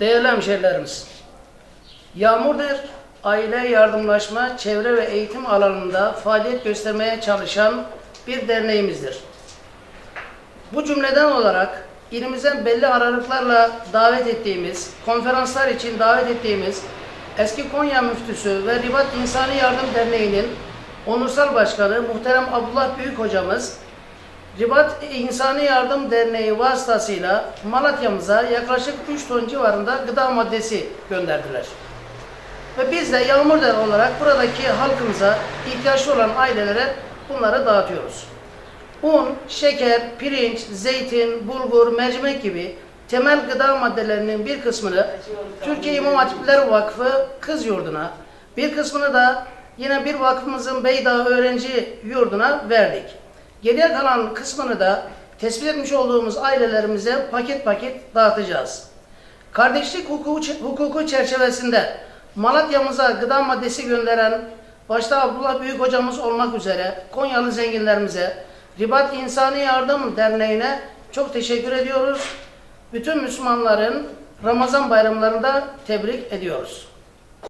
Değerli hemşehrilerimiz, Yağmurder, aile yardımlaşma, çevre ve eğitim alanında faaliyet göstermeye çalışan bir derneğimizdir. Bu cümleden olarak ilimizden belli aralıklarla davet ettiğimiz, konferanslar için davet ettiğimiz eski Konya Müftüsü ve Ribat İnsani Yardım Derneği'nin onursal başkanı muhterem Abdullah Büyük hocamız Ribat İnsani Yardım Derneği vasıtasıyla Malatya'mıza yaklaşık 3 ton civarında gıda maddesi gönderdiler. Ve biz de Yağmurder olarak buradaki halkımıza ihtiyaçlı olan ailelere bunları dağıtıyoruz. Un, şeker, pirinç, zeytin, bulgur, mercimek gibi temel gıda maddelerinin bir kısmını Türkiye İmam Hatipler Vakfı Kız Yurdu'na, bir kısmını da yine bir vakfımızın Beydağ Öğrenci Yurdu'na verdik. Geriye kalan kısmını da tespit etmiş olduğumuz ailelerimize paket paket dağıtacağız. Kardeşlik hukuku, hukuku çerçevesinde Malatya'mıza gıda maddesi gönderen başta Abdullah Büyük hocamız olmak üzere Konyalı zenginlerimize Ribat İnsani Yardım Derneği'ne çok teşekkür ediyoruz. Bütün Müslümanların Ramazan bayramlarında tebrik ediyoruz.